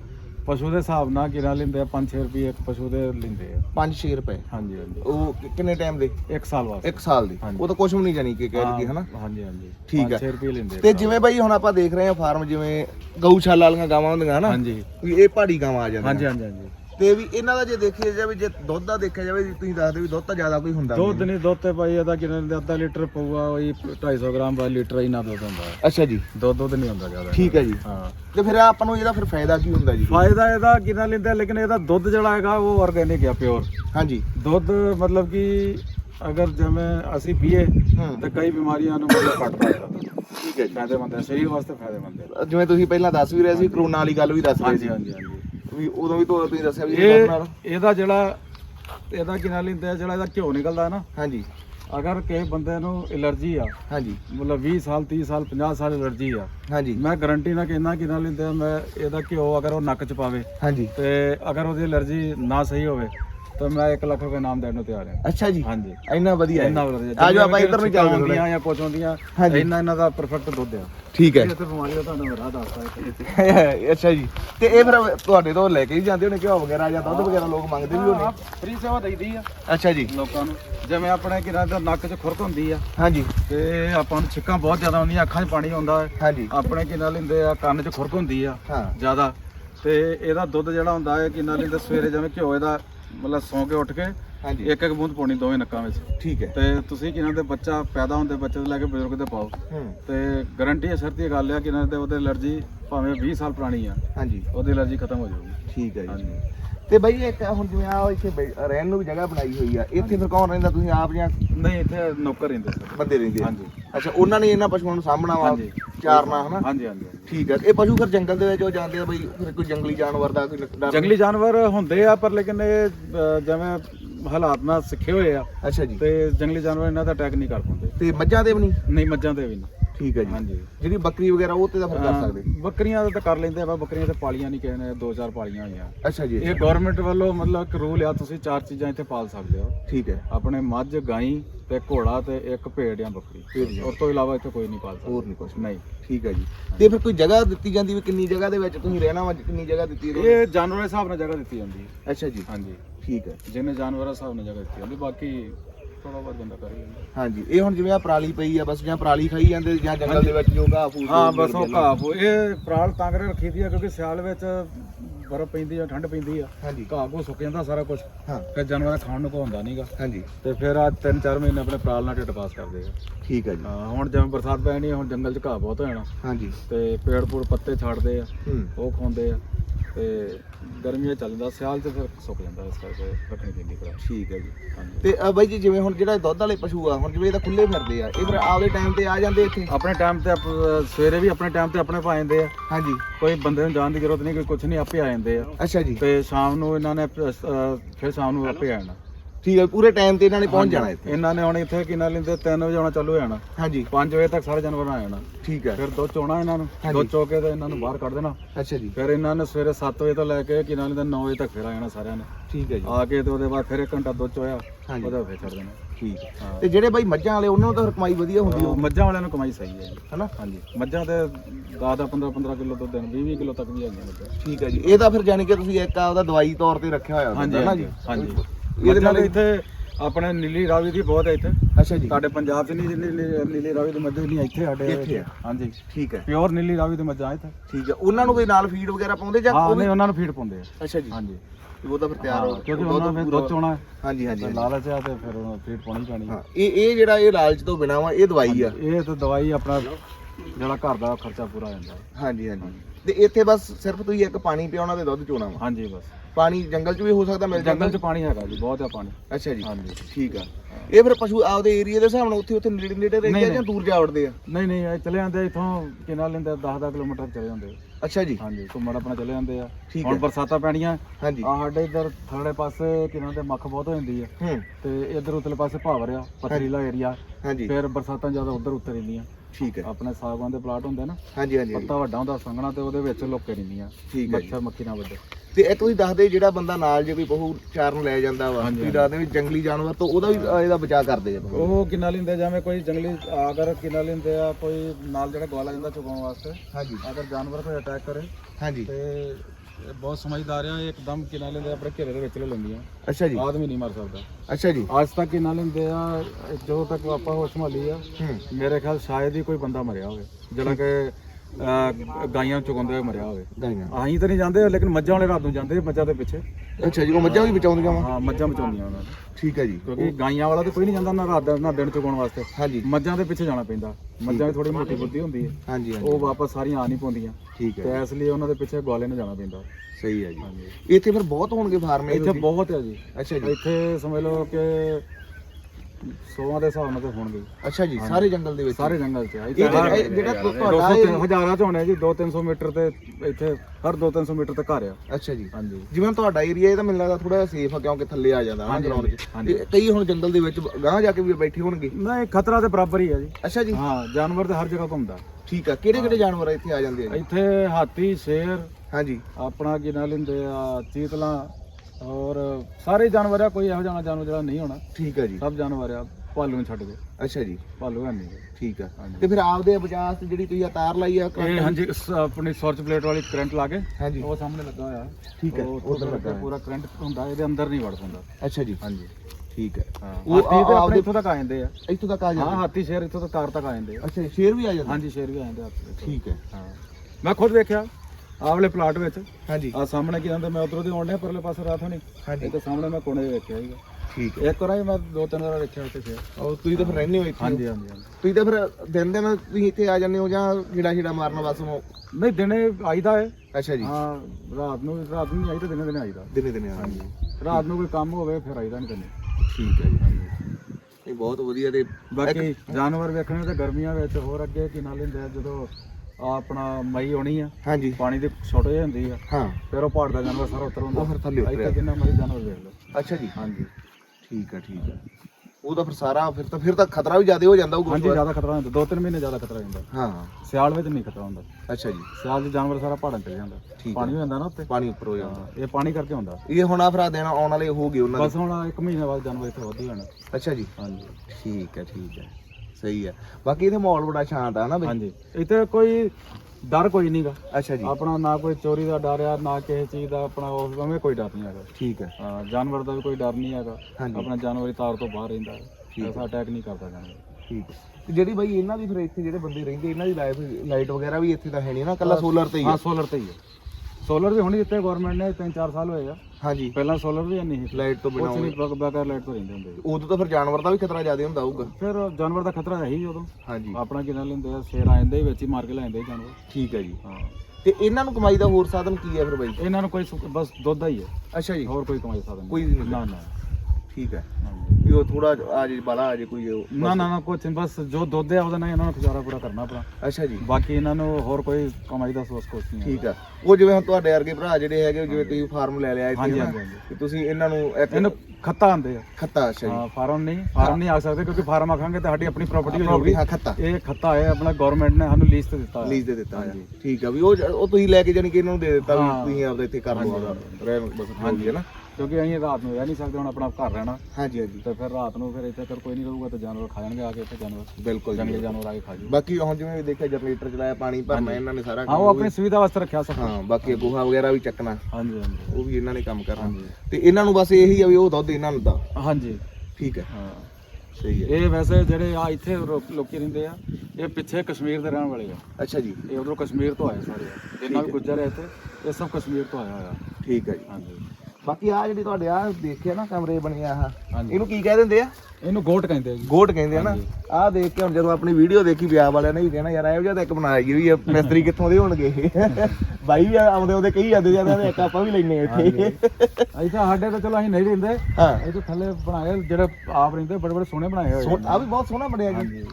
ਪਸ਼ੂ ਦੇ ਹਿਸਾਬ ਨਾਲ ਕਿਰਾ ਲੈਂਦੇ ਆ? 5-6 ਰੁਪਏ ਇੱਕ ਪਸ਼ੂ ਦੇ ਲੈਂਦੇ ਆ। 5-6 ਰੁਪਏ? ਹਾਂਜੀ ਹਾਂਜੀ। ਉਹ ਕਿ- ਕਿੰਨੇ ਟਾਈਮ ਦੇ? ਇੱਕ ਸਾਲ ਵਾਸਤੇ। 1 ਸਾਲ ਦੇ। ਹਾਂਜੀ। ਉਹ ਤਾਂ ਕੁਝ ਵੀ ਨਹੀਂ ਜਾਣੀ ਕਿ ਕਹਿ ਦਈਏ ਹਨਾ? ਹਾਂ, ਹਾਂਜੀ ਹਾਂਜੀ। ਠੀਕ ਆ। 6 ਰੁਪਏ ਲੈਂਦੇ ਆ ਤੇ ਇੱਕ ਜਿਵੇਂ ਬਾਈ ਹੁਣ ਆਪਾਂ ਦੇਖ ਰਹੇ ਹਾਂ ਫਾਰਮ ਜਿਵੇਂ ਗਊਸ਼ਾਲਾ ਵਾਲੀਆਂ ਗਾਵਾਂ ਹੁੰਦੀਆਂ ਹਨਾ? ਹਾਂਜੀ। ਵੀ ਇਹ ਪਹਾੜੀ ਗਾਵਾਂ ਆ ਜਾਂਦੀਆਂ। ਹਾਂਜੀ ਹਾਂਜੀ ਹਾਂਜੀ। ਤੇ ਵੀ ਇਹਨਾਂ ਦਾ ਜੇ ਦੇਖਿਆ ਜਾਵੇ ਜੇ ਦੁੱਧ ਦਾ ਦੇਖਿਆ ਜਾਵੇ ਤੁਸੀਂ ਦੱਸਦੇ ਵੀ ਦੁੱਧ ਤਾਂ ਜ਼ਿਆਦਾ ਕੋਈ ਹੁੰਦਾ ਦੁੱਧ ਨਹੀਂ। ਦੁੱਧ ਤੇ ਭਾਈ ਇਹਦਾ ਕਿੰਨੇ ਦੇ ਅੱਧਾ ਲੀਟਰ ਪਊਗਾ ਉਹੀ 250 ਗ੍ਰਾਮ ਦਾ ਲੀਟਰ ਇੰਨਾ ਦੁੱਧ ਹੁੰਦਾ ਹੈ। ਅੱਛਾ ਜੀ। ਦੁੱਧ ਦੁੱਧ ਨਹੀਂ ਹੁੰਦਾ ਜ਼ਿਆਦਾ। ਠੀਕ ਹੈ ਜੀ। ਹਾਂ। ਤੇ ਫਿਰ ਆਪਾਂ ਨੂੰ ਇਹਦਾ ਫਿਰ ਫਾਇਦਾ ਕੀ ਹੁੰਦਾ ਜੀ? ਫਾਇਦਾ ਇਹਦਾ ਕਿੰਨਾ ਲੈਂਦੇ ਲੇਕਿਨ ਇਹਦਾ ਦੁੱਧ ਜਿਹੜਾ ਹੈਗਾ ਉਹ ਆਰਗੇਨਿਕ ਆ ਪਿਓਰ ਹਾਂਜੀ। ਦੁੱਧ ਮਤਲਬ ਕਿ ਅਗਰ ਜਿਵੇਂ ਅਸੀਂ ਪੀਏ ਹੂੰ। ਤੇ ਕਈ ਬਿਮਾਰੀਆਂ ਨੂੰ ਮਤਲਬ ਕੱਟ ਸਕਦਾ ਠੀਕ ਹੈ ਜੀ। ਫਾਇਦੇਮੰਦ ਹੈ ਸਰੀਰ ਵਾਸਤੇ ਫਾਇਦੇਮੰਦ ਹੈ। ਜਿਵੇਂ ਤੁਸੀਂ ਪਹਿਲਾਂ ਦੱਸ ਵੀ ਰਹੇ ਸੀ ਕਰੋਨਾ ਵਾਲੀ ਗੱਲ ਵੀ ਦੱਸ ਰਹੇ ਸੀ। ਹਾਂਜੀ ਹਾਂਜੀ। ਵੀ ਉਦੋਂ ਵੀ ਤੋਂ ਤੁਸੀਂ ਦੱਸਿਆ ਵੀ ਇਹ ਨਾਲ। ਇਹਦਾ ਜਿਹੜਾ ਇਹਦਾ ਕਿੰਨਾ ਲੈਂਦੇ ਆ ਜਿਹੜਾ ਇਹਦਾ ਘਿਓ ਨਿਕਲਦਾ ਨਾ। ਹਾਂਜੀ। ਅਗਰ ਕਿਸੇ ਬੰਦੇ ਨੂੰ ਐਲਰਜੀ ਆ ਹਾਂਜੀ। ਮਤਲਬ 20 ਸਾਲ 30 ਸਾਲ 50 ਸਾਲ ਐਲਰਜੀ ਆ ਹਾਂਜੀ। ਮੈਂ ਗਾਰੰਟੀ ਨਾਲ ਕਹਿੰਦਾ ਕਿ ਨਾਲ ਲੈਂਦੇ ਆ ਮੈਂ ਇਹਦਾ ਘਿਓ ਅਗਰ ਉਹ ਨੱਕ ਚ ਪਾਵੇ ਹਾਂਜੀ। ਤੇ ਅਗਰ ਉਹਦੀ ਐਲਰਜੀ ਨਾ ਸਹੀ ਹੋਵੇ ਤਾਂ ਮੈਂ 1 ਲੱਖ ਰੁਪਏ ਨਾਮ ਦੇਣ ਨੂੰ ਤਿਆਰ ਹਾਂ। ਅੱਛਾ ਜੀ। ਹਾਂਜੀ। ਇੰਨਾ ਵਧੀਆ ਹੈ ਇੰਨਾ ਵਧੀਆ। ਆ ਜਾਓ ਆਪਾਂ ਇੱਧਰ ਨੂੰ ਚੱਲਦੇ ਹਾਂ ਹੁੰਦੀਆਂ ਜਾਂ ਕੁਝ ਹੁੰਦੀਆਂ। ਇੰਨਾ ਇਹਨਾਂ ਦਾ ਪਰਫੈਕਟ ਦੁੱਧ ਆ। ਠੀਕ ਹੈ। ਇਹ ਤੇ ਬਿਮਾਰੀ ਦਾ ਤੁਹਾਨੂੰ ਮੇਰਾ ਦੱਸਦਾ ਹੈ ਅੱਛਾ ਜੀ। ਤੇ ਇਹ ਫਿਰ ਤੁਹਾਡੇ ਤੋਂ ਲੈ ਕੇ ਹੀ ਜਾਂਦੇ ਹੋਣੇ ਘਿਓ ਵਗੈਰਾ ਜਾਂ ਦੁੱਧ ਵਗੈਰਾ ਲੋਕ ਮੰਗਦੇ ਵੀ ਹੋਣੇ? ਫ੍ਰੀ ਸੇਵਾ ਦਈਦੀ ਆ ਅੱਛਾ ਜੀ। ਲੋਕਾਂ ਨੂੰ। ਜਿਵੇਂ ਆਪਣੇ ਕਿਨਾਂ ਦਾ ਨੱਕ 'ਚ ਖੁਰਕ ਹੁੰਦੀ ਆ। ਹਾਂਜੀ। ਤੇ ਆਪਾਂ ਨੂੰ ਛਿੱਕਾਂ ਬਹੁਤ ਜ਼ਿਆਦਾ ਆਉਂਦੀਆਂ ਅੱਖਾਂ 'ਚ ਪਾਣੀ ਆਉਂਦਾ। ਹੈ ਹਾਂਜੀ। ਆਪਣੇ ਕਿਨਾਂ ਲੈਂਦੇ ਆ ਕੰਨ 'ਚ ਖੁਰਕ ਹੁੰਦੀ ਆ ਹਾਂ। ਜ਼ਿਆਦਾ। ਤੇ ਇਹਦਾ ਦੁੱਧ ਜਿਹੜਾ ਹੁੰਦਾ ਹੈ ਕਿਨਾਂ ਲੈਂਦੇ ਸਵੇਰੇ ਜਿਵੇਂ ਘਿਓ ਇਹਦਾ ਮਤਲਬ ਸੌਂ ਕੇ ਉੱਠ ਕੇ ਹਾਂਜੀ। ਇੱਕ ਇੱਕ ਬੂੰਦ ਪਾਉਣੀ ਦੋਵੇਂ ਨੱਕਾਂ ਵਿੱਚ। ਠੀਕ ਹੈ। ਤੇ ਤੁਸੀਂ ਕਿਨਾਂ ਦੇ ਬੱਚਾ ਪੈਦਾ ਹੁੰਦੇ ਬੱਚੇ ਤੋਂ ਲੈ ਕੇ ਬਜ਼ੁਰਗ ਦੇ ਪਾਓ। ਹੂੰ। ਤੇ ਗਾਰੰਟੀ ਹੈ ਸਰਤੀ ਗੱਲ ਆ ਕਿ ਇਹਨਾਂ ਦੇ ਉਹਦੇ ਅਲਰਜੀ ਭਾਵੇਂ 20 ਸਾਲ ਪੁਰਾਣੀ ਆ ਹਾਂਜੀ। ਉਹਦੀ ਅਲਰਜੀ ਖਤਮ ਹੋ ਜਾਊਗੀ। ਠੀਕ ਹੈ ਜੀ। ਹਾਂਜੀ। ਤੇ ਬਈ ਇੱਕ ਹੁਣ ਜਿਵੇਂ ਆ ਇੱਥੇ ਬੈ- ਰਹਿਣ ਨੂੰ ਵੀ ਜਗ੍ਹਾ ਬਣਾਈ ਹੋਈ ਆ ਇੱਥੇ ਫਿਰ ਕੌਣ ਰਹਿੰਦਾ? ਤੁਸੀਂ ਆਪ ਜਾਂ ਨਹੀਂ ਇੱਥੇ ਨੌਕਰ ਰਹਿੰਦੇ ਸਰ। ਬੰਦੇ ਰਹਿੰਦੇ ਆ? ਹਾਂਜੀ। ਅੱਛਾ ਉਹਨਾਂ ਨੇ ਇਹਨਾਂ ਪਸ਼ੂਆਂ ਨੂੰ ਸਾਹਮਣਾ ਵਾ? ਹਾਂਜੀ। ਚਾਰਨਾ ਹਨਾ? ਹਾਂਜੀ ਹਾਂਜੀ ਠੀਕ ਹੈ ਇਹ ਪਸ਼ੂ ਫਿਰ ਜੰਗਲ ਦੇ ਵਿੱਚ ਉਹ ਜਾਂਦੇ ਆ ਬਈ ਫਿਰ ਕੋਈ ਜੰਗਲੀ ਜਾਨਵਰ ਦਾ ਕੋਈ ਡਰ ਜੰਗਲੀ ਜਾਨਵਰ ਹੁੰਦੇ ਆ ਪਰ ਲੇਕਿਨ ਇਹ ਜਿਵੇਂ ਹਾਲਾਤ ਨਾਲ ਸਿੱਖੇ ਹੋਏ ਆ ਅੱਛਾ ਜੀ। ਤੇ ਜੰਗਲੀ ਜਾਨਵਰ ਇਹਨਾਂ ਦਾ ਅਟੈਕ ਨਹੀਂ ਕਰ ਪਾਉਂਦੇ। ਤੇ ਮੱਝਾਂ ਦੇ ਵੀ ਨਹੀਂ? ਨਹੀਂ ਮੱਝਾਂ ਤੇ ਵੀ ਨਹੀਂ। ਠੀਕ ਹੈ ਜੀ। ਹਾਂਜੀ। ਜਿਹੜੀ ਬੱਕਰੀ ਵਗੈਰਾ ਉਹ ਤੇ ਤਾਂ ਫਿਰ ਕਰ ਸਕਦੇ। ਬੱਕਰੀਆਂ ਦਾ ਤਾਂ ਕਰ ਲੈਂਦੇ ਆ ਪਰ ਬੱਕਰੀਆਂ ਤੇ ਪਾਲੀਆਂ ਨਹੀਂ ਕਿਸੇ ਨੇ ਦੋ ਚਾਰ ਪਾਲੀਆਂ ਹੋਈਆਂ। ਅੱਛਾ ਜੀ। ਇਹ ਗਵਰਨਮੈਂਟ ਵੱਲੋਂ ਮਤਲਬ ਇੱਕ ਰੂਲ ਆ ਤੁਸੀਂ ਚਾਰ ਚੀਜ਼ਾਂ ਇੱਥੇ ਪਾਲ ਸਕਦੇ ਹੋ। ਠੀਕ ਹੈ। ਆਪਣੇ ਮੱਝ ਗਾਈ ਤੇ ਘੋੜਾ ਤੇ ਇੱਕ ਭੇਡ ਜਾਂ ਬੱਕਰੀ। ਉਸ ਤੋਂ ਇਲਾਵਾ ਇੱਥੇ ਕੋਈ ਨਹੀਂ ਪਾਲ ਸਕਦਾ। ਹੋਰ ਨਹੀਂ ਕੁਝ ਨਹੀਂ। ਠੀਕ ਹੈ ਜੀ। ਤੇ ਫਿਰ ਕੋਈ ਜਗ੍ਹਾ ਦਿੱਤੀ ਜਾਂਦੀ ਵੀ ਕਿੰਨੀ ਜਗ੍ਹਾ ਦੇ ਵਿੱਚ? ਤੁਸੀਂ ਰਹਿਣਾ ਵਾ ਕਿੰਨੀ ਜਗ੍ਹਾ ਦਿੱਤੀ ਹੈ ਇਹ ਜਾਨਵਰ ਦੇ ਹਿਸਾਬ ਨਾਲ ਜਗ੍ਹਾ ਦਿੱਤੀ ਜਾਂਦੀ। ਹੈ ਅੱਛਾ ਜੀ। ਹਾਂਜੀ। ਠੀਕ ਹੈ। ਜਿੰਨੇ ਜਾਨਵਰਾਂ ਹਿਸਾਬ ਨਾਲ ਜਗ੍ਹਾ ਦਿੱਤੀ ਹੁੰਦੀ ਬਾਕੀ ਥੋੜਾ ਬਹੁਤ ਬੰਦਾ ਕਰ ਹੀ ਲੈਂਦਾ। ਹਾਂਜੀ ਇਹ ਹੁਣ ਜਿਵੇਂ ਆ ਪਰਾਲੀ ਪਈ ਆ ਬਸ ਜਾਂ ਪਰਾਲੀ ਖਾਈ ਜਾਂਦੇ ਜਾਂ ਜੰਗਲ ਦੇ ਵਿੱਚ ਜੋ ਘਾਹ ਫੂਸ ਹਾਂ ਬਸ ਉਹ ਘਾਹ ਫੂ ਇਹ ਪ੍ਰਾਲ ਤਾਂਗਰੇ ਰੱਖੀ ਦੀ ਆ ਕਿਉਂਕਿ ਸਿਆਲ ਵਿੱਚ ਬਰਫ਼ ਪੈਂਦੀ ਆ ਠੰਡ ਪੈਂਦੀ ਆ। ਹਾਂਜੀ। ਘਾਹ ਕੋ ਸੁੱਕ ਜਾਂਦਾ ਸਾਰਾ ਕੁਝ ਹਾਂ। ਫਿਰ ਜਾਨਵਰਾਂ ਖਾਣ ਨੂੰ ਕੋ ਹੁੰਦਾ ਨਹੀਂਗਾ ਹਾਂਜੀ। ਤੇ ਫਿਰ ਆ 3-4 ਮਹੀਨੇ ਆਪਣੇ ਪ੍ਰਾਲ ਨਾਲ ਢਿੱਡ ਪਾਸ ਕਰਦੇ ਆ। ਠੀਕ ਹੈ ਜੀ। ਹਾਂ ਹੁਣ ਜਿਵੇਂ ਬਰਸਾਤ ਪੈਣੀ ਆ ਹੁਣ ਜੰਗਲ 'ਚ ਘਾਹ ਬਹੁਤ ਹੋ ਜਾਣਾ ਹਾਂਜੀ। ਤੇ ਪੇੜ ਪੂੜ ਪੱਤੇ ਛੱਡਦੇ ਆ। ਹੂੰ। ਉਹ ਖਾਂਦੇ ਆ। ਤੇ ਗਰਮੀਆਂ ਚੱਲਦਾ ਸਿਆਲ 'ਚ ਫਿਰ ਸੁੱਕ ਜਾਂਦਾ ਇਸ ਕਰਕੇ ਰੱਖਣੀ ਪੈਂਦੀ ਪ੍ਰਾਲ ਠੀਕ ਹੈ ਜੀ ਹਾਂਜੀ ਤੇ ਅ, ਬਾਈ ਜੀ ਜਿਵੇਂ ਹੁਣ ਜਿਹੜਾ ਦੁੱਧ ਵਾਲੇ ਪਸ਼ੂ ਆ ਹੁਣ ਜਿਵੇਂ ਇਹ ਤਾਂ ਖੁੱਲੇ ਫਿਰਦੇ ਆ ਇਹ ਫਿਰ ਆਪਦੇ ਟਾਈਮ ਤੇ ਆ ਜਾਂਦੇ ਇੱਥੇ? ਆਪਣੇ ਟਾਈਮ ਤੇ ਆਪ- ਸਵੇਰੇ ਵੀ ਆਪਣੇ ਟਾਈਮ ਤੇ ਆਪਣੇ ਪਾ ਜਾਂਦੇ ਆ। ਹਾਂਜੀ। ਕੋਈ ਬੰਦੇ ਨੂੰ ਜਾਣ ਦੀ ਜ਼ਰੂਰਤ ਨਹੀਂ ਕੋਈ ਕੁਝ ਨਹੀਂ ਆਪੇ ਆ ਜਾਂਦੇ ਆ। ਅੱਛਾ ਜੀ। ਤੇ ਸ਼ਾਮ ਨੂੰ ਇਹਨਾਂ ਨੇ ਅਹ, ਫਿਰ ਸ਼ਾਮ ਨੂੰ ਆਪੇ ਆ ਜਾਣਾ। ਠੀਕ ਹੈ ਪੂਰੇ ਟਾਈਮ ਤੇ ਇਹਨਾਂ ਨੇ ਪਹੁੰਚ ਜਾਣਾ ਇੱਥੇ। ਇਹਨਾਂ ਨੇ ਹੁਣ ਇੱਥੇ ਕਿੰਨਾ ਲੈਂਦੇ? 3 ਵਜੇ ਆਉਣਾ ਚਾਲੂ ਹੋ ਜਾਣਾ। ਹਾਂਜੀ। 5 ਵਜੇ ਤੱਕ ਸਾਰੇ ਜਾਨਵਰ ਆ ਜਾਣਾ। ਠੀਕ ਹੈ ਫਿਰ ਦੁੱਧ ਚੋਣਾ ਇਹਨਾਂ ਨੂੰ। ਹਾਂਜੀ। ਦੁੱਧ ਚੋ ਕੇ ਤੇ ਇਹਨਾਂ ਨੂੰ ਬਾਹਰ ਕੱਢ ਦੇਣਾ। ਅੱਛਾ ਜੀ। ਫਿਰ ਇਹਨਾਂ ਨੇ ਸਵੇਰੇ 7 ਵਜੇ ਤੋਂ ਲੈ ਕੇ ਕਿੰਨਾ ਲੈਂਦੇ? 9 ਵਜੇ ਤੱਕ ਫਿਰ ਆ ਜਾਣਾ ਸਾਰਿਆਂ ਨੇ। ਠੀਕ ਹੈ ਜੀ। ਆ ਕੇ ਤੇ ਉਹਦੇ ਬਾਅਦ ਫਿਰ 1 ਘੰਟਾ ਦੁੱਧ ਚੋਇਆ। ਉਹਦਾ ਫਿਰ ਛੱਡ ਦੇਣਾ। ਠੀਕ ਹੈ ਹਾਂ। ਤੇ ਜਿਹੜੇ ਬਾਈ ਮੱਝਾਂ ਵਾਲੇ ਉਹਨਾਂ ਨੂੰ ਤਾਂ ਕਮਾਈ ਵਧੀਆ ਹੁੰਦੀ ਹੋਊ ਮੱਝਾਂ ਵਾਲਿਆਂ ਨੂੰ ਕਮਾਈ ਸਹੀ ਹੈ ਹਨਾ? ਹਾਂਜੀ। ਮੱਝਾਂ ਤੇ 10 ਦਾ 15 15 ਕਿਲੋ ਦੁੱਧ ਦੇਣ 20 20 ਕਿਲੋ ਤੱਕ ਵੀ ਆਉਂਦੀਆਂ ਮੱਝਾਂ। ਠੀਕ ਹੈ ਜੀ। ਇਹ ਤਾਂ ਫਿਰ ਜਾਨੀ ਕਿ ਤੁਸੀਂ ਇੱਕ ਆਪਦਾ ਦਵਾਈ ਤੌਰ ਤੇ ਰੱਖਿਆ ਹੋਇਆ ਹੁੰਦਾ ਨਾ ਜੀ। ਹਾਂਜੀ। ਇਹਦੇ ਨਾਲ ਇੱਥੇ ਆਪਣੇ ਨੀਲੀ ਰਾਵੀ ਦੀ ਬਹੁਤ ਹੈ ਇੱਥੇ। ਅੱਛਾ ਜੀ। ਸਾਡੇ ਪੰਜਾਬ 'ਚ ਨਹੀਂ ਨੀਲੀ- ਨੀਲੀ ਰਾਵੀ ਦੀ ਮੱਝ ਨਹੀਂ ਇੱਥੇ ਸਾਡੇ ਇੱਥੇ ਆ। ਹਾਂਜੀ ਠੀਕ ਹੈ। ਪਿਓਰ ਨੀਲੀ ਰਾਵੀ ਦੀ ਮੱਝਾਂ ਇੱਥੇ। ਠੀਕ ਹੈ। ਉਹਨਾਂ ਨੂੰ ਕੋਈ ਨਾਲ ਫੀਡ ਵਗੈਰਾ ਪਾਉਂਦੇ ਜਾਂ ਹਾਂ ਉਹ ਨਹੀਂ ਉਹਨਾਂ ਨੂੰ ਫੀਡ ਪਾਉਂਦੇ ਆ। ਅੱਛਾ ਜੀ। ਹਾਂਜੀ। ਉਹ ਤਾਂ ਫਿਰ ਤਿਆਰ ਹੋ ਹਾਂ, ਕਿਉਂਕਿ ਉਹਨਾਂ ਨੇ ਦੁੱਧ ਚੋਣਾ ਹੈ, ਹਾਂਜੀ ਹਾਂਜੀ ਤੇ ਹਾਂਜੀ। ਲਾਲਚ ਆ ਤੇ ਫਿਰ ਉਹਨਾਂ ਫੀਡ ਪਾਉਣੀ ਪੈਣੀ ਹਾਂ। ਇਹ ਇਹ ਜਿਹੜਾ ਇਹ ਲਾਲਚ ਤੋਂ ਬਿਨਾ ਵਾ ਇਹ ਦਵਾਈ ਆ। ਇਹ ਤਾਂ ਦਵਾਈ ਆਪਣਾ ਜਿਹੜਾ ਘਰ ਦਾ ਖਰਚਾ ਪੂਰਾ ਹੋ ਜਾਂਦਾ। ਹਾਂਜੀ ਹਾਂਜੀ। ਤੇ ਇੱਥੇ ਬਸ ਸਿਰਫ ਤੁਸੀਂ ਇੱਕ ਪਾਣੀ ਪਿਆਉਣਾ ਤੇ ਦੁੱਧ ਚੋਣਾ ਵਾ ਹਾਂਜੀ ਬਸ। ਪਾਣੀ ਜੰਗਲ 'ਚ ਵੀ ਹੋ ਸਕਦਾ ਮਿਲ ਜਾਂਦਾ। ਜੰਗਲ 'ਚ ਪਾਣੀ ਹੈਗਾ ਜੀ ਬਹੁਤ ਆ ਪਾਣੀ। ਅੱਛਾ ਜੀ ਹਾਂਜੀ। ਠੀਕ ਆ। ਇਹ ਫਿਰ ਪਸ਼ੂ ਆਪਦੇ ਏਰੀਆ ਦੇ ਹਿਸਾਬ ਨਾਲ ਉੱਥੇ ਉੱਥੇ ਨੇੜੇ ਨੇੜੇ ਰਹਿੰਦੇ ਆ ਜਾਂ ਦੂਰ ਜਾ ਵੜਦੇ ਆ? ਨਹੀਂ ਨਹੀਂ ਇਹ ਚਲੇ ਜਾਂਦੇ ਇਥੋਂ ਕਿੰਨਾ ਲੈਂਦੇ 10 10 ਕਿਲੋਮੀਟਰ ਚਲੇ ਜਾਂਦੇ ਅੱਛਾ ਜੀ। ਹਾਂਜੀ ਘੁੰਮਣ ਆਪਣਾ ਚਲੇ ਜਾਂਦੇ ਆ। ਹੁਣ ਬਰਸਾਤਾਂ ਪੈਣੀਆਂ। ਹਾਂਜੀ। ਆ ਸਾਡੇ ਇੱਧਰ ਥਾੜੇ ਪਾਸੇ ਕਿਨਾਂ ਦੇ ਮੱਖ ਬਹੁਤ ਹੋ ਜਾਂਦੀ ਆ। ਤੇ ਇੱਧਰ ਉਤਲੇ ਪਾਸੇ ਭਾਵਰ ਆ ਪਥਰੀਲਾ ਏਰੀਆ ਹਾਂਜੀ। ਫਿਰ ਬਰਸਾਤਾਂ ਜ਼ਿਆਦਾ ਉੱਧਰ ਉੱਤਰ ਰਹਿੰਦੀਆਂ ਠੀਕ ਹੈ ਆਪਣੇ ਸਾਗਵਾਨ ਦੇ ਪਲਾਟ ਹੁੰਦੇ ਨਾ ਹਾਂਜੀ ਹਾਂਜੀ। ਪੱਤਾ ਵੱਡਾ ਹੁੰਦਾ ਸੰਘਣਾ ਤੇ ਉਹਦੇ ਵਿੱਚ ਲੁੱਕੇ ਰਹਿੰਦੀਆਂ ਠੀਕ ਹੈ ਜੀ। ਮੱਛਰ ਮੱਖੀ ਨਾਲ ਵੱਡੇ। ਤੇ ਇਹ ਤੁਸੀਂ ਦੱਸਦੇ ਜਿਹੜਾ ਬੰਦਾ ਨਾਲ ਜੇ ਕੋਈ ਪਹੂ ਚਾਰਨ ਲੈ ਜਾਂਦਾ ਵਾ ਹਾਂਜੀ, ਤੁਸੀਂ ਦੱਸਦੇ ਵੀ ਜੰਗਲੀ ਜਾਨਵਰ ਤੋਂ ਉਹਦਾ ਵੀ ਅ, ਇਹਦਾ ਬਚਾਅ ਕਰਦੇ ਤੁਸੀਂ। ਉਹ ਕਿੰਨਾ ਲੈਂਦੇ ਜਿਵੇਂ ਕੋਈ ਜੰਗਲੀ ਅਗਰ ਕਿੰਨਾ ਲੈਂਦੇ ਆ ਕੋਈ ਨਾਲ ਜਿਹੜਾ ਗਵਾਲਾ ਜਾਂਦਾ ਚੁਗਾਉਣ ਵਾਸਤੇ ਹਾਂਜੀ। ਅਗਰ ਜਾਨਵਰ ਕੋਈ ਅਟੈਕ ਕਰੇ ਹਾਂਜੀ। ਤੇ ਇਹ ਬਹੁਤ ਸਮਝਦਾਰ ਆ ਇਹ ਇੱਕਦਮ ਕਿੰਨਾ ਲੈਂਦੇ ਆ, ਆਪਣੇ ਘੇਰੇ ਦੇ ਵਿੱਚ ਲੈ ਲੈਂਦੀਆਂ ਅੱਛਾ ਜੀ। ਆਦਮੀ ਨਹੀਂ ਮਰ ਸਕਦਾ। ਅੱਛਾ ਜੀ। ਅੱਜ ਤੱਕ ਕਿੰਨਾ ਲੈਂਦੇ ਆ ਜੋ ਤੱਕ ਆਪਾਂ ਹੋਸ਼ ਸੰਭਾਲੀ ਆ ਹੂੰ। ਮੇਰੇ ਖਿਆਲ ਸ਼ਾਇਦ ਹੀ ਕੋਈ ਬੰਦਾ ਮਰਿਆ ਹੋਵੇ। ਜਿਹੜਾ ਕਿ ਅਹ, ਗਾਈਆਂ ਹੋਏ ਮਰਿਆ ਹੋਵੇ। ਗਾਈਆਂ। ਅਸੀਂ ਤਾਂ ਨਹੀਂ ਜਾਂਦੇ ਲੇਕਿਨ ਮੱਝਾਂ ਵਾਲੇ ਰਾਤ ਨੂੰ ਜਾਂਦੇ ਮੱਝਾਂ ਦੇ ਪਿੱਛੇ। ਅੱਛਾ ਜੀ ਉਹ ਮੱਝਾਂ ਵੀ ਬਚਾਉਂਦੀਆਂ ਵਾ? ਹਾਂ ਮੱਝਾਂ ਬਚਾਉਂਦੀਆਂ ਉਹਨਾਂ ਨੂੰ। ਠੀਕ ਹੈ ਜੀ। ਕਿਉਂਕਿ ਗਾਈਆਂ ਵਾਲਾ ਤਾਂ ਕੋਈ ਨਹੀਂ ਜਾਂਦਾ ਨਾ ਰਾਤ ਦਾ ਨਾ ਦਿਨ ਚੁਗਾਉਣ ਵਾਸਤੇ। ਹਾਂਜੀ। ਮੱਝਾਂ ਦੇ ਪਿੱਛੇ ਜਾਣਾ ਪੈਂਦਾ। ਮੱਝਾਂ ਦੀ ਥੋੜੀ ਮੋਟੀ ਬੁੱਧੀ ਹੁੰਦੀ ਹੈ। ਹਾਂਜੀ ਹਾਂਜੀ। ਉਹ ਵਾਪਸ ਸਾਰੀਆਂ ਆ ਨਹੀਂ ਪਾਉਂਦੀਆਂ। ਠੀਕ ਤੇ ਹੈ ਇਸ ਲਈ ਉਹਨਾਂ ਦੇ ਪਿੱਛੇ ਗਵਾਲੇ ਨੂੰ ਜਾਣਾ ਪੈਂਦਾ। ਸਹੀ ਹੈ ਜੀ। ਹਾਂਜੀ। ਇੱਥੇ ਫਿਰ ਬਹੁਤ ਹੋਣਗੇ ਫਾਰਮ ਇੱਥੇ ਬਹੁਤ ਹੈ ਜੀ। ਅੱਛਾ ਜੀ। ਇੱਥੇ ਸਮਝ ਲਓ ਕਿ ਸੌਆਂ ਦੇ ਹਿਸਾਬ ਨਾਲ ਤੇ ਹੋਣਗੇ। ਅੱਛਾ ਜੀ ਸਾਰੇ ਜੰਗਲ ਦੇ ਵਿੱਚ? ਸਾਰੇ ਜੰਗਲ 'ਚ ਆ। ਇਹ ਜਿਹੜਾ- ਹਰ ਇਹ ਜਿਹੜਾ ਤੁ- 200 ਤੁਹਾਡਾ ਇਹ- ਹਜ਼ਾਰਾਂ 'ਚ ਹੋਣੇ ਜੀ 2-300 ਮੀਟਰ ਤੇ ਇੱਥੇ ਹਰ 2-300 ਮੀਟਰ ਤੇ ਘਰ ਆ। ਅੱਛਾ ਜੀ। ਹਾਂਜੀ। ਜਿਵੇਂ ਤੁਹਾਡਾ ਏਰੀਆ ਇਹ ਤਾਂ ਮੈਨੂੰ ਲੱਗਦਾ ਥੋੜਾ ਸੇਫ ਆ ਕਿਉਂਕਿ ਥੱਲੇ ਆ ਜਾਂਦਾ ਨਾ ਹਾਂਜੀ, ਗਰਾਊਂਡ 'ਚ। ਹਾਂਜੀ। ਤੇ ਕਈ ਹੁਣ ਜੰਗਲ ਦੇ ਵਿੱਚ ਗਾਂਹ ਜਾ ਕੇ ਵੀ ਬੈਠੇ ਹੋਣਗੇ। ਨਹੀਂ ਖਤਰਾ ਤੇ ਬਰਾਬਰ ਹੀ ਆ ਜੀ। ਅੱਛਾ ਜੀ। ਹਾਂ ਜਾਨਵਰ ਤੇ ਹਰ ਜਗ੍ਹਾ ਘੁੰਮਦਾ। ਠੀਕ ਆ ਕਿਹੜੇ ਕਿਹੜੇ ਜਾਨਵਰ ਇੱਥੇ ਆ ਜਾਂਦੇ ਆ ਜੀ? ਇੱਥੇ ਹਾਥੀ ਸ਼ੇਰ ਹਾਂਜੀ। ਆਪਣਾ ਕੀ ਨਾਂ ਲੈਂਦੇ ਆ ਚੀਤਲਾਂ ਔਰ ਸਾਰੇ ਜਾਨਵਰ ਆ ਕੋਈ ਇਹੋ ਜਿਹਾ ਜਾਨਵਰ ਜਿਹੜਾ ਨਹੀਂ ਹੋਣਾ। ਠੀਕ ਆ ਜੀ। ਸਭ ਜਾਨਵਰ ਆ ਭਾਲੂ ਨੂੰ ਛੱਡ ਕੇ। ਅੱਛਾ ਜੀ। ਭਾਲੂ ਹੈ ਨਹੀਂ। ਠੀਕ ਆ। ਹਾਂਜੀ। ਤੇ ਫਿਰ ਆਪਦੇ ਬਚਾਅ ਵਾਸਤੇ ਜਿਹੜੀ ਤੁਸੀਂ ਆ ਤਾਰ ਲਾਈ ਆ ਇਹ ਹਾਂਜੀ ਸ- ਆਪਣੀ ਸੌਰਚ ਪਲੇਟ ਵਾਲੀ ਕਰੰਟ ਲਾ ਕੇ ਹਾਂਜੀ। ਉਹ ਸਾਹਮਣੇ ਲੱਗਾ ਹੋਇਆ। ਠੀਕ ਹੈ, ਉਹ ਉੱਧਰ ਲੱਗਾ ਪੂਰਾ ਕਰੰਟ ਹੁੰਦਾ ਇਹਦੇ ਅੰਦਰ ਨਹੀਂ ਵੜ ਹੁੰਦਾ। ਅੱਛਾ ਜੀ। ਹਾਂਜੀ। ਠੀਕ ਹੈ ਹਾਂ। ਉਹ ਤੇ ਆ- ਆਪਣੇ ਆਪਦੇ- ਇੱਥੋਂ ਤੱਕ ਆ ਜਾਂਦੇ ਆ। ਇੱਥੋਂ ਤੱਕ ਆ ਹਾਂ ਜਾਂਦੇ ਹਾਥੀ ਸ਼ੇਰ ਇੱਥੋਂ ਤੱਕ ਕਾਰ ਤੱਕ ਆ ਜਾਂਦੇ ਆ। ਅੱਛਾ ਸ਼ੇਰ ਵੀ ਆ ਜਾਂਦੇ ਹਾਂਜੀ ਸ਼ੇਰ ਵੀ ਆ ਜਾਂਦੇ ਇੱਥੋਂ। ਠੀਕ ਹੈ। ਹਾਂ। ਮੈਂ ਖੁਦ ਵੇਖਿਆ। ਆਹ ਵਾਲੇ ਪਲਾਟ ਵਿੱਚ। ਹਾਂਜੀ। ਆ ਸਾਹਮਣੇ ਕੀ ਕਹਿੰਦੇ ਮੈਂ ਉਧਰੋਂ ਦੀ ਆਉਣ ਡਿਆ ਪਰਲੇ ਪਾਸੇ ਰਾਤ ਹੋਣੀ। ਹਾਂਜੀ। ਤਾਂ ਸਾਹਮਣੇ ਮੈਂ ਕੋਨੇ 'ਚ ਵੇਖਿਆ ਸੀਗਾ। ਠੀਕ ਹੈ। ਇੱਕ ਵਾਰ ਹੀ ਮੈਂ ਦੋ ਤਿੰਨ ਵਾਰ ਵੇਖਿਆ ਉੱਥੇ ਸ਼ੇਰ ਉਹ ਤੁਸੀਂ ਤਾਂ ਫਿਰ ਰਹਿੰਦੇ ਹੋ ਇੱਥੇ? ਹਾਂਜੀ ਹਾਂਜੀ ਹਾਂਜੀ। ਤੁਸੀਂ ਤਾਂ ਫਿਰ ਦਿਨ ਦਿਨ ਤੁਸੀਂ ਇੱਥੇ ਆ ਜਾਂਦੇ ਹੋ ਜਾਂ ਜਿਹੜਾ ਛੇੜਾ ਮਾਰਨ ਬਸ ਉਹ- ਨਹੀਂ ਦਿਨੇ ਆਈਦਾ ਹੈ ਅੱਛਾ ਜੀ। ਹਾਂ ਰਾਤ ਨੂੰ ਰਾਤ ਨੂੰ ਨਹੀਂ ਆਈਦਾ ਦਿਨੇ ਦਿਨੇ ਆਈਦਾ। ਦਿਨੇ ਦਿਨੇ ਆ ਹਾਂਜੀ। ਰਾਤ ਨੂੰ ਕੋਈ ਕੰਮ ਹੋਵੇ ਫਿਰ ਆਈਦਾ ਨਹੀਂ ਦਿਨੇ। ਠੀਕ ਹੈ ਜੀ। ਇਹ ਬਹੁਤ ਵਧੀਆ ਤੇ ਬਾਕੀ ਜਾਨਵਰ ਵੇਖਣੇ ਤੇ ਗਰਮੀਆਂ ਵਿੱਚ ਹੋਰ ਅੱਗੇ ਕੀ ਨਾਲ ਆ ਜਦੋਂ ਆ ਆਪਣਾ ਮਈ ਆਉਣੀ ਆ। ਹਾਂਜੀ। ਪਾਣੀ ਦੀ ਸ਼ਾਰਟੇਜ ਹੁੰਦੀ ਆ। ਹਾਂ। ਫਿਰ ਉਹ ਪਹਾੜ ਦਾ ਜਾਨਵਰ ਸਾਰਾ ਉਤਰ ਹੁੰਦਾ। ਉਹ ਫਿਰ ਥੱਲੇ ਉਤਰਿਆ। ਇੱਥੇ ਕਿੰਨਾ ਮਰੀ ਜਾਨਵਰ ਵੇਖ ਲਓ। ਅੱਛਾ ਜੀ। ਹਾਂਜੀ। ਠੀਕ ਹੈ ਠੀਕ ਹੈ ਉਹ ਤਾਂ ਫਿਰ ਸਾਰਾ ਫਿਰ ਤਾਂ ਫਿਰ ਤਾਂ ਖਤਰਾ ਵੀ ਜ਼ਿਆਦਾ ਹੋ ਜਾਂਦਾ ਹਾਂਜੀ ਹੋਊਗਾ ਜ਼ਿਆਦਾ ਖਤਰਾ ਹੁੰਦਾ। ਦੋ ਤਿੰਨ ਮਹੀਨੇ ਜ਼ਿਆਦਾ ਖਤਰਾ ਹੁੰਦਾ। ਹਾਂ। ਸਿਆਲ ਵਿੱਚ ਨਹੀਂ ਖਤਰਾ ਹੁੰਦਾ। ਅੱਛਾ ਜੀ। ਸਿਆਲ 'ਚ ਜਾਨਵਰ ਸਾਰਾ ਪਹਾੜਾਂ ਚਲੇ ਜਾਂਦਾ। ਠੀਕ ਪਾਣੀ ਹੋ ਜਾਂਦਾ ਨਾ ਉੱਤੇ ਪਾਣੀ ਉੱਪਰ ਹੋ ਜਾਂਦਾ। ਹਾਂ, ਇਹ ਪਾਣੀ ਕਰਕੇ ਹੁੰਦਾ। ਇਹ ਹੁਣ ਆ ਫਿਰ ਆ ਦਿਨ ਆਉਣ ਵਾਲੇ ਹੋ ਗਏ ਉਹਨਾਂ ਦੇ। ਬਸ ਹੁਣ ਇੱਕ ਮਹੀਨੇ ਬਾਅਦ ਜਾਨਵਰ ਇੱਥੇ ਵਧੂ ਜਾਣਾ। ਅੱਛਾ ਜੀ। ਹਾਂਜੀ। ਠੀਕ ਹੈ ਠੀਕ ਹੈ ਸਹੀ ਹੈ ਬਾਕੀ ਇੱਥੇ ਮਾਹੌਲ ਬੜਾ ਸ਼ਾਂਤ ਆ ਨਾ ਬਈ। ਹਾਂਜੀ। ਇੱਥੇ ਕੋਈ ਡਰ ਕੋਈ ਨਹੀਂਗਾ ਅੱਛਾ ਜੀ। ਆਪਣਾ ਨਾ ਕੋਈ ਚੋਰੀ ਦਾ ਡਰ ਆ ਨਾ ਕਿਸੇ ਚੀਜ਼ ਦਾ ਆਪਣਾ ਉਹ ਉਵੇਂ ਕੋਈ ਡਰ ਨਹੀਂ ਹੈਗਾ। ਠੀਕ ਹੈ ਹਾਂ ਜਾਨਵਰ ਦਾ ਵੀ ਕੋਈ ਡਰ ਨਹੀਂ ਹੈਗਾ। ਆਪਣਾ ਜਾਨਵਰ ਦੀ ਤਾਰ ਤੋਂ ਬਾਹਰ ਰਹਿੰਦਾ ਹੈ। ਐਸਾ ਅਟੈਕ ਨਹੀਂ ਕਰਦਾ ਜਾਨਵਰ। ਠੀਕ ਹੈ ਤੇ ਜਿਹੜੀ ਬਾਈ ਇਹਨਾਂ ਦੀ ਫਿਰ ਇੱਥੇ ਜਿਹੜੇ ਬੰਦੇ ਰਹਿੰਦੇ ਇਹਨਾਂ ਦੀ ਲਾਈਫ ਲਾਈਟ ਵਗੈਰਾ ਵੀ ਇੱਥੇ ਤਾਂ ਹੈ ਨਹੀਂ ਨਾ ਕੱਲਾ ਸੋਲਰ ਤੇ ਹੀ ਹਾਂ ਹੈ ਸੋਲਰ ਤੇ ਹੀ ਹੈ ਸੋਲਰ ਵੀ ਹੁਣੀ ਦਿੱਤੇ ਗਵਰਨਮੈਂਟ ਨੇ 3-4 ਸਾਲ ਹੋਏ ਆ। ਹਾਂਜੀ। ਪਹਿਲਾਂ ਸੋਲਰ ਵੀ ਨਹੀਂ ਸੀ। ਲਾਈਟ ਤੋਂ ਬਿਨਾਂ ਕੁਛ ਨਹੀਂ ਬਗੈਰ ਲਾਈਟ ਤੋਂ ਰਹਿੰਦੇ ਹੁੰਦੇ ਸੀ। ਉਦੋਂ ਤਾਂ ਫਿਰ ਜਾਨਵਰ ਦਾ ਵੀ ਖਤਰਾ ਜ਼ਿਆਦਾ ਹੁੰਦਾ ਹੋਊਗਾ। ਫਿਰ ਜਾਨਵਰ ਦਾ ਖਤਰਾ ਹੈ ਹੀ ਉਦੋਂ। ਹਾਂਜੀ। ਆਪਣਾ ਕਿੰਨਾ ਲੈਂਦੇ ਆ ਸ਼ੇਰ ਆ ਜਾਂਦੇ ਵਿੱਚ ਹੀ ਮਾਰ ਕੇ ਲੈ ਜਾਂਦੇ ਜਾਨਵਰ। ਠੀਕ ਹੈ ਜੀ। ਹਾਂ। ਤੇ ਇਹਨਾਂ ਨੂੰ ਕਮਾਈ ਦਾ ਹੋਰ ਸਾਧਨ ਕੀ ਹੈ ਫਿਰ ਬਾਈ? ਇਹਨਾਂ ਨੂੰ ਕੋਈ ਸੁੱਕ- ਬਸ ਦੁੱਧ ਦਾ ਹੀ ਹੈ। ਅੱਛਾ ਜੀ। ਹੋਰ ਕੋਈ ਕਮਾਈ ਸਾਧਨ ਨਹੀਂ। ਕੋਈ ਨਹੀਂ। ਨਾ ਨਾ। ਠੀਕ ਹੈ। ਵੀ ਉਹ ਥੋੜਾ ਆ ਜੇ ਬਾਲਾ ਆ ਜੇ ਕੋਈ ਉਹ- ਨਾ ਨਾ ਨਾ ਕੁਛ ਨੀ, ਬਸ ਜੋ ਦੁੱਧ ਹੈ ਉਹਦੇ ਨਾਲ ਹੀ ਇਹਨਾਂ ਨੂੰ ਗੁਜ਼ਾਰਾ ਪੂਰਾ ਕਰਨਾ ਆਪਣਾ ਅੱਛਾ ਜੀ। ਬਾਕੀ ਇਹਨਾਂ ਨੂੰ ਹੋਰ ਕੋਈ ਕਮਾਈ ਦਾ ਸੋਰਸ ਕੁਛ ਨਹੀਂ ਹੈ ਠੀਕ ਆ। ਉਹ ਜਿਵੇਂ ਹੁਣ ਤੁਹਾਡੇ ਵਰਗੇ ਭਰਾ ਜਿਹੜੇ ਹੈਗੇ ਜਿਵੇਂ ਤੁਸੀਂ ਫਾਰਮ ਲੈ ਲਿਆ ਇੱਥੇ ਹਾਂਜੀ, ਨਾ, ਹਾਂਜੀ, ਹਾਂਜੀ। ਤੇ ਤੁਸੀਂ ਇਹਨਾਂ ਨੂੰ ਇੱਕ ਇਹਨੂੰ ਖੱਤਾ ਆਂਦੇ ਆ। ਖੱਤਾ ਅੱਛਾ ਜੀ। ਹਾਂ ਫਾਰਮ ਨਹੀਂ ਫਾਰਮ ਨਹੀਂ ਆ ਸਕਦੇ ਕਿਉਂਕਿ ਫਾਰਮ ਆਖਾਂਗੇ ਤਾਂ ਸਾਡੀ ਆਪਣੀ ਪ੍ਰਾਪਰਟੀ ਹੋ ਜਾਊਗੀ ਹਾਂ ਖੱਤਾ। ਇਹ ਖੱਤਾ ਹੈ ਆਪਣਾ ਗਵਰਨਮੈਂਟ ਨੇ ਸਾਨੂੰ ਲੀਜ਼ ਤੇ ਦਿੱਤਾ ਹੈ ਲੀਜ਼ ਦੇ ਦਿੱਤਾ ਹਾਂਜੀ। ਠੀਕ ਆ ਵੀ ਉਹ ਉਹ ਤੁਸੀਂ ਲੈ ਕੇ ਜਾਨੀ ਕਿ ਇਹਨਾਂ ਨੂੰ ਦੇ ਦਿੱਤਾ ਵੀ ਹਾਂ। ਤੁਸੀਂ ਆਪਦਾ ਇੱਥੇ ਕਰ ਲਓ ਆਪਦਾ ਰਹਿਣ ਬਸ ਹਾਂਜੀ। ਹੈ ਨਾ। ਕਿਉਂਕਿ ਅਸੀਂ ਰਾਤ ਨੂੰ ਰਹਿ ਨਹੀਂ ਸਕਦੇ ਹੁਣ ਆਪਣਾ ਘਰ ਰਹਿਣਾ। ਹਾਂਜੀ ਹਾਂਜੀ। ਤੇ ਫਿਰ ਰਾਤ ਨੂੰ ਫਿਰ ਇੱਥੇ ਅਗਰ ਕੋਈ ਨਹੀਂ ਰਹੂਗਾ ਤਾਂ ਜਾਨਵਰ ਖਾ ਜਾਣਗੇ ਆ ਕੇ ਇੱਥੇ ਜਾਨਵਰ ਬਿਲਕੁਲ ਜੰਗਲੀ ਜਾਨਵਰ ਆ ਕੇ ਖਾ ਜੂ ਬਾਕੀ ਹੁਣ ਜਿਵੇਂ ਦੇਖਿਆ ਜਨਰੇਟਰ ਚਲਾਇਆ ਪਾਣੀ ਭਰਨਾ ਇਹਨਾਂ ਨੇ ਸਾਰਾ ਹਾਂ ਉਹ ਆਪਣੀ ਸੁਵਿਧਾ ਵਾਸਤੇ ਰੱਖਿਆ ਸਭ। ਹਾਂ ਬਾਕੀ ਗੋਹਾ ਵਗੈਰਾ ਵੀ ਚੱਕਣਾ। ਹਾਂਜੀ ਹਾਂਜੀ। ਉਹ ਵੀ ਇਹਨਾਂ ਨੇ ਕੰਮ ਕਰਨਾ। ਤੇ ਇਹਨਾਂ ਨੂੰ ਬਸ ਇਹੀ ਆ ਵੀ ਉਹ ਦੁੱਧ ਇਹਨਾਂ ਨੂੰ ਦਾ। ਹਾਂਜੀ। ਠੀਕ ਹੈ। ਹਾਂ। ਸਹੀ ਹੈ। ਇਹ ਵੈਸੇ ਜਿਹੜੇ ਆ ਇੱਥੇ ਲੋਕੀ ਰਹਿੰਦੇ ਆ ਇਹ ਪਿੱਛੇ ਕਸ਼ਮੀਰ ਦੇ ਰਹਿਣ ਵਾਲੇ ਆ। ਅੱਛਾ ਜੀ। ਇਹ ਉਧਰੋਂ ਕਸ਼ਮੀਰ ਤੋਂ ਆਏ ਸਾਰੇ ਜਿੰਨਾ ਵੀ ਗੁੱਜਰ ਹੈ ਇੱਥੇ ਇਹ ਸਭ ਕਸ਼ਮੀਰ ਤੋਂ ਆਇਆ ਹੋਇਆ। ਠੀਕ ਹੈ ਜੀ। ਹਾਂਜੀ। ਬਾਕੀ ਆ ਜਿਹੜੀ ਤੁਹਾਡੇ ਆ ਦੇਖਿਆ ਨਾ ਕਮਰੇ ਬਣੇ ਆ ਆਹ ਹਾਂਜੀ। ਇਹਨੂੰ ਕੀ ਕਹਿ ਦਿੰਦੇ ਆ? ਇਹਨੂੰ ਗੋਟ ਕਹਿੰਦੇ ਆ ਜੀ। ਗੋਟ ਕਹਿੰਦੇ ਆ ਨਾ। ਆਹ ਦੇਖ ਕੇ ਹੁਣ ਜਦੋਂ ਆਪਣੀ ਵੀਡੀਓ ਦੇਖੀ ਵਿਆਹ ਵਾਲਿਆਂ ਨੇ ਵੀ ਕਹਿਣਾ ਯਾਰ ਇਹੋ ਜਿਹਾ ਤਾਂ ਇੱਕ ਬਣਾਇਆ ਗਿਆ ਵੀ ਇਹ ਮਿਸਤਰੀ ਕਿੱਥੋਂ ਦੇ ਹੋਣਗੇ? ਬਾਈ ਵੀ ਆਉਂਦੇ ਉਹਦੇ ਕਹੀ ਜਾਂਦੇ ਜਾਂਦੇ ਇੱਕ ਆਪਾਂ ਵੀ ਲੈਨੇ ਇੱਥੇ। ਇੱਥੇ ਸਾਡੇ ਤਾਂ ਚਲੋ ਅਸੀਂ ਨਹੀਂ ਰਹਿੰਦੇ ਹਾਂ। ਇਹ ਤੋਂ ਥੱਲੇ ਬਣਾਏ ਜਿਹੜੇ ਆਪ ਰਹਿੰਦੇ ਬੜੇ ਬੜੇ ਸੋਹਣੇ ਬਣਾਏ ਹੋਏ ਸੋ- ਆਹ ਵੀ ਬਹੁਤ ਸੋਹਣਾ ਬਣਿਆ ਜੀ।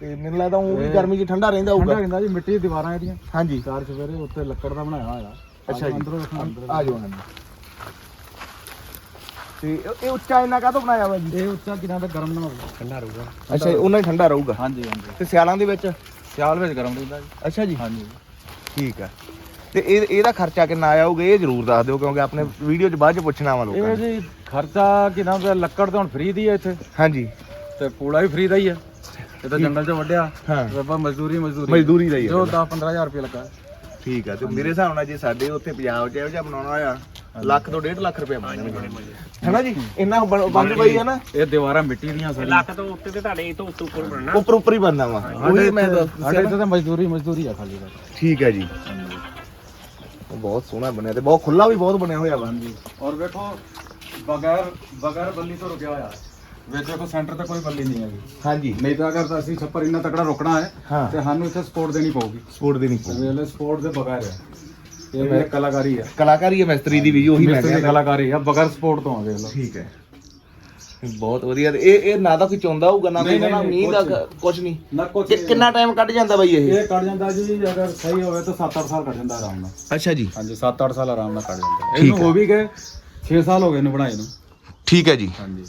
ਤੇ ਮੈਨੂੰ ਲੱਗਦਾ ਉਹ ਵੀ ਗਰਮੀ 'ਚ ਠੰਡਾ ਰਹਿੰਦਾ ਠੰਡਾ ਹੋਊਗਾ ਰਹਿੰਦਾ ਜੀ ਮਿੱਟੀ ਦੀ ਦੀਵਾਰਾਂ ਇਹਦੀਆਂ। ਹਾਂਜੀ। ਚਾਰ ਚਵੇਰੇ ਉੱਤੇ ਲੱਕੜ ਦਾ ਬਣਾਇਆ ਹੋਇਆ। ਅੱਛਾ ਜੀ। ਅੰਦਰੋਂ ਆ ਜਾਓ ਹਾਂਜੀ। ਤੇ ਇਹ- ਇਹ ਉੱਚਾ ਇੰਨਾ ਕਾਹਤੋਂ ਬਣਾਇਆ ਹੋਇਆ ਜੀ? ਇਹ ਉੱਚਾ ਕਿਨਾਂ ਦਾ ਗਰਮ ਨਾ ਹੋਵੇ। ਠੰਡਾ ਰਹੂਗਾ। ਅੱਛਾ ਉਹਨਾਂ ਹੀ ਠੰਡਾ ਰਹੂਗਾ? ਹਾਂਜੀ ਹਾਂਜੀ। ਤੇ ਸਿਆਲਾਂ ਦੇ ਵਿੱਚ? ਸਿਆਲ ਵਿੱਚ ਗਰਮ ਰਹਿੰਦਾ ਜੀ। ਅੱਛਾ ਜੀ। ਹਾਂਜੀ। ਠੀਕ ਆ। ਤੇ ਇਹ ਇਹਦਾ ਖਰਚਾ ਕਿੰਨਾ ਆਇਆ ਹੋਊਗਾ ਇਹ ਜ਼ਰੂਰ ਦੱਸ ਦਿਓ ਕਿਉਂਕਿ ਆਪਣੇ ਵੀਡੀਓ 'ਚ ਬਾਅਦ 'ਚ ਪੁੱਛਣਾ ਵਾ ਲੋਕਾਂ ਇਹ ਨੇ। ਜੀ ਖਰਚਾ ਕਿਨਾਂ ਦਾ ਲੱਕੜ ਤਾਂ ਹੁਣ ਫ੍ਰੀ ਦੀ ਹੈ ਇੱਥੇ। ਹਾਂਜੀ। ਤੇ ਪੂੜਾ ਵੀ ਫ੍ਰੀ ਦਾ ਹੀ ਆ। ਇਹ ਤਾਂ ਜੰਗਲ 'ਚ ਵੱਢਿਆ। ਹਾਂ। ਰੱਬਾ ਮਜ਼ਦੂਰੀ ਮਜ਼ਦੂਰੀ। ਮਜ਼ਦੂਰੀ ਦਾ ਹੀ ਜੋ ਆ 10 15000 ਰੁਪਏ ਲੱਗਾ। ਠੀਕ ਆ ਤੇ ਮੇਰੇ ਹਿਸਾਬ ਨਾਲ ਜੇ ਸਾਡੇ ਉੱਥੇ ਪੰਜਾਬ 'ਚ ਇਹੋ ਜਿਹਾ ਬਣਾਉਣਾ ਹੋਇਆ ਲੱਖ ਤੋਂ 1.5 ਲੱਖ ਰੁਪਏ ਹੈਨਾ ਜੀ? ਇੰਨਾ ਬਣ ਪਈ ਹੈ ਨਾ? ਇਹ ਦੀਵਾਰਾਂ ਮਿੱਟੀ ਦੀਆਂ ਸਾਰੀਆਂ। ਲੱਖ ਤੋਂ ਉੱਤੇ ਤੇ ਤੁਹਾਡੇ ਤੋਂ ਉੱਤੇ ਉੱਪਰ ਬਣਨਾ। ਉੱਪਰ ਉੱਪਰ ਹੀ ਬਣਨਾ ਵਾ। ਉਹੀ ਮੈਂ ਸਾਡੇ ਇੱਥੇ ਤਾਂ ਮਜ਼ਦੂਰੀ ਮਜ਼ਦੂਰੀ ਆ ਖਾਲੀ ਦਾ ਠੀਕ ਹੈ ਜੀ। ਉਹ ਬਹੁਤ ਸੋਹਣਾ ਬਣਿਆ ਤੇ ਬਹੁਤ ਖੁੱਲਾ ਵੀ ਬਹੁਤ ਬਣਿਆ ਹੋਇਆ ਵਾ। ਔਰ ਵੇਖੋ ਬਗੈਰ ਬਗੈਰ ਬੱਲੀ ਤੋਂ ਰੁਕਿਆ ਹੋਇਆ। ਹੈ ਵਿੱਚ ਦੇਖੋ ਸੈਂਟਰ ਤੇ ਕੋਈ ਬੱਲੀ ਨਹੀਂ ਹੈਗੀ। ਹਾਂਜੀ। ਨਹੀਂ ਤਾਂ ਅਗਰ ਤਾਂ ਅਸੀਂ ਛੱਪਰ ਇੰਨਾ ਤਕੜਾ ਰੋਕਣਾ ਹੈ ਤੇ ਸਾਨੂੰ ਇੱਥੇ ਸਪੋਰਟ ਦੇਣੀ ਪਊਗੀ। ਸਪੋਰਟ ਦੇ ਨਹੀਂ ਪਊ ਵੇਲੇ ਸਪੋਰਟ ਦੇ ਬਗੈਰ ਹੈ। ਇਹ ਵੀ ਕਲਾਕਾਰੀ ਹੈ ਕਲਾਕਾਰੀ ਹੈ ਮਿਸਤਰੀ ਦੀ ਵੀ ਉਹੀ ਮੈਂ ਮਿਸਤਰੀ ਦੀ ਕਹਿੰਦਾ ਕਲਾਕਾਰੀ ਹੈ ਬਗੈਰ ਸਪੋਰਟ ਤੋਂ ਆ ਵੇਖ ਲਓ। ਠੀਕ ਹੈ। ਬਹੁਤ ਵਧੀਆ ਤੇ ਇਹ ਇਹ ਨਾ ਤਾਂ ਕੋਈ ਚੌਂਦਾ ਹੋਊਗਾ ਨਾ ਕੋਈ ਨਹੀਂ, ਨਾ ਨਹੀਂ, ਮੀਂਹ ਦਾ ਕੁਛ ਕੁਝ ਨਹੀਂ। ਨਾ ਕੁਛ ਕਿ ਕਿੰਨਾ ਟਾਈਮ ਕੱਢ ਜਾਂਦਾ ਬਾਈ ਇਹ? ਇਹ ਕੱਢ ਜਾਂਦਾ ਜੀ ਅਗਰ ਸਹੀ ਹੋਵੇ ਤਾਂ 7-8 ਸਾਲ ਕੱਢ ਜਾਂਦਾ ਆਰਾਮ ਨਾਲ। ਅੱਛਾ ਜੀ। ਹਾਂਜੀ 7-8 ਸਾਲ ਆਰਾਮ ਨਾਲ ਕੱਢ ਜਾਂਦਾ। ਇਹਨੂੰ ਹੈ। ਹੋ ਵੀ ਗਏ 6 ਸਾਲ ਹੋ ਗਏ ਇਹਨੂੰ ਬਣਾਏ ਨੂੰ। ਠੀਕ ਹੈ ਜੀ। ਹਾਂਜੀ।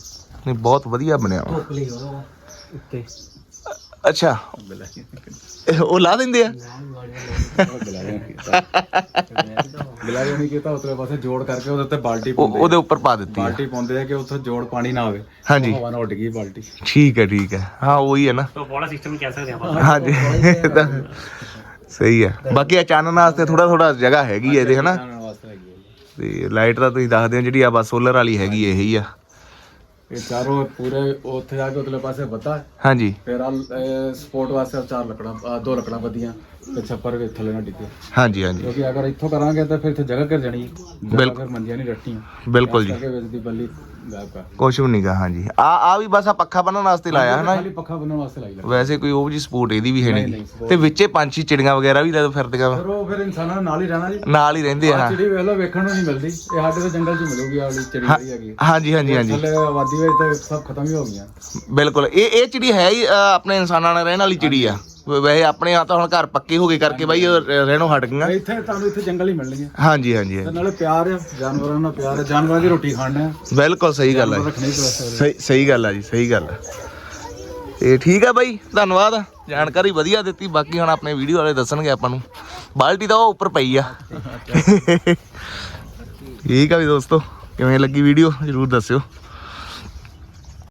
ਨਹੀਂ ਬਹੁਤ ਵਧੀਆ ਬਣਿਆ ਵਾ। ਉੱਤੇ। ਅੱਛਾ। ਇਹ ਉਹ ਲਾ ਦਿੰਦੇ ਆ। ਗਿਲਾਰੀ ਨਹੀਂ ਕੀਤਾ ਉਤਲੇ ਪਾਸੇ ਜੋੜ ਕਰਕੇ ਉਹਦੇ ਉੱਤੇ ਬਾਲਟੀ ਉਹ- ਪਾਉਂਦੇ ਉਹਦੇ ਉੱਪਰ ਪਾ ਦਿੱਤੀ ਆ। ਬਾਲਟੀ ਪਾਉਂਦੇ ਆ ਕਿ ਉੱਥੇ ਜੋੜ ਪਾਣੀ ਨਾ ਆਵੇ। ਹਾਂਜੀ। ਹਵਾ ਨਾਲ ਉੱਡ ਗਈ ਬਾਲਟੀ। ਠੀਕ ਹੈ ਠੀਕ ਹੈ। ਹਾਂ ਉਹੀ ਹੈ ਨਾ। ਤੋਂ ਵਾਲਾ ਸਿਸਟਮ ਕਹਿ ਸਕਦੇ ਆਪਾਂ। ਹਾਂਜੀ ਇਹ ਤਾਂ ਸਹੀ ਹੈ। ਬਾਕੀ ਆ ਚਾਨਣ ਵਾਸਤੇ ਥੋੜਾ ਥੋੜਾ ਜਗ੍ਹਾ ਹੈਗੀ ਹੈ ਇਹਦੇ ਹਨਾ ਵਾਸਤੇ ਹੈਗੀ ਜੀ। ਤੇ ਲਾਈਟ ਦਾ ਤੁਸੀਂ ਦੱਸਦੇ ਹੋ ਜਿਹੜੀ ਆ ਬਸ ਸੋਲਰ ਵਾਲੀ ਹੈਗੀ ਇਹੀ ਆ। ਇਹ ਚਾਰੋਂ ਪੂਰੇ ਉੱਥੇ ਜਾ ਕੇ ਉਤਲੇ ਪਾਸੇ ਬੱਤਾ ਹੈ। ਹਾਂਜੀ। ਫਿਰ ਆ ਸਪੋਰਟ ਵਾਸਤੇ ਚਾਰ ਲੱਕੜਾਂ ਦੋ ਲੱਕੜਾਂ ਵਧੀਆਂ ਤੇ ਛੱਪਰ ਵੀ ਥੱਲੇ ਨਾ ਡਿੱਗੇ ਹਾਂਜੀ ਹਾਂਜੀ। ਕਿਉਂਕਿ ਅਗਰ ਇੱਥੋਂ ਕਰਾਂਗੇ ਤਾਂ ਫਿਰ ਇੱਥੇ ਜਗ੍ਹਾ ਕਰ ਜਾਣੀ ਹੈ। ਬਿਲਕੁਲ। ਮੰਜੀਆਂ ਨਹੀਂ ਰੱਟੀਆਂ ਬਿਲਕੁਲ ਜੀ। ਵਿੱਚ ਦੀ ਬੱਲੀ ਗਾਇਬ ਕਰ। ਕੁਛ ਵੀ ਨਹੀਂਗਾ ਹਾਂਜੀ। ਆ ਆ ਵੀ ਬਸ ਆ ਪੱਖਾ ਬੰਨਣ ਵਾਸਤੇ ਲਾਇਆ ਹਨਾ ਖਾਲੀ ਪੱਖਾ ਬਣਾਉਣ ਵਾਸਤੇ ਲਾਈ ਲੱਗਾ ਵੈਸੇ ਕੋਈ ਉਹ ਜੀ ਸਪੋਰਟ ਇਹਦੀ ਵੀ ਹੈ ਨਹੀਂ, ਤੇ ਵਿੱਚੇ ਪੰਛੀ ਚਿੜੀਆਂ ਵਗੈਰਾ ਵੀ ਲੈ ਫਿਰਦੀਆਂ ਫਿਰ ਉਹ ਫਿਰ ਇਨਸਾਨਾਂ ਨਾਲ ਨਾਲ ਹੀ ਰਹਿਣਾ ਜੀ। ਨਾਲ ਹੀ ਰਹਿੰਦੇ ਆ ਚਿੜੀ ਵੇਖ ਲਓ ਵੇਖਣ ਨੂੰ ਨਹੀਂ ਮਿਲਦੀ। ਇਹ ਸਾਡੇ ਦੇ ਜੰਗਲ 'ਚ ਮਿਲੂਗੀ ਆ ਵਾਲੀ ਚਿੜੀ ਜਿਹੜੀ ਹੈਗੀ। ਹਾਂਜੀ ਹਾਂਜੀ ਹਾਂਜੀ। ਥੱਲੇ ਆਬਾਦੀ ਵਿੱਚ ਤਾਂ ਸਭ ਖਤਮ ਹੀ ਹੋ ਗਈਆਂ। ਬਿਲਕੁਲ। ਇਹ ਇਹ ਚਿੜੀ ਹੈ ਹੀ ਅ, ਆਪਣੇ ਇਨਸਾਨਾਂ ਨਾਲ ਰਹਿਣ ਵਾਲੀ ਚਿੜੀ ਆ। ਵ- ਵੈਸੇ ਆਪਣੇ ਆ ਤਾਂ ਹੁਣ ਘਰ ਪੱਕੇ ਹੋ ਗਏ ਕਰਕੇ ਬਾਈ ਉਹ ਰ- ਰਹਿਣੋਂ ਹਟ ਗਈਆਂ। ਇੱਥੇ ਤੁਹਾਨੂੰ ਇੱਥੇ ਜੰਗਲ ਹੀ ਮਿਲਣਗੇ। ਹਾਂਜੀ ਹਾਂਜੀ ਤੇ ਹਾਂਜੀ। ਨਾਲੇ ਪਿਆਰ ਆ ਜਾਨਵਰਾਂ ਨਾਲ ਪਿਆਰ ਆ। ਜਾਨਵਰਾਂ ਦੀ ਰੋਟੀ ਖਾਣਾ ਹੈ ਬਿਲਕੁਲ ਸਹੀ ਗੱਲ ਹੈ ਰੱਖਣੀ ਸਹੀ ਸਹੀ ਗੱਲ ਆ ਜੀ ਸਹੀ ਗੱਲ ਆ। ਤੇ ਠੀਕ ਆ ਬਾਈ ਧੰਨਵਾਦ। ਜਾਣਕਾਰੀ ਵਧੀਆ ਦਿੱਤੀ। ਬਾਕੀ ਹੁਣ ਆਪਣੇ ਵੀਡੀਓ ਵਾਲੇ ਦੱਸਣਗੇ ਆਪਾਂ ਨੂੰ। ਬਾਲਟੀ ਤਾਂ ਉਹ ਉੱਪਰ ਪਈ ਆ। ਠੀਕ ਆ ਵੀ ਦੋਸਤੋ ਕਿਵੇਂ ਲੱਗੀ ਵੀਡੀਓ? ਜਰੂਰ ਦੱਸਿਓ।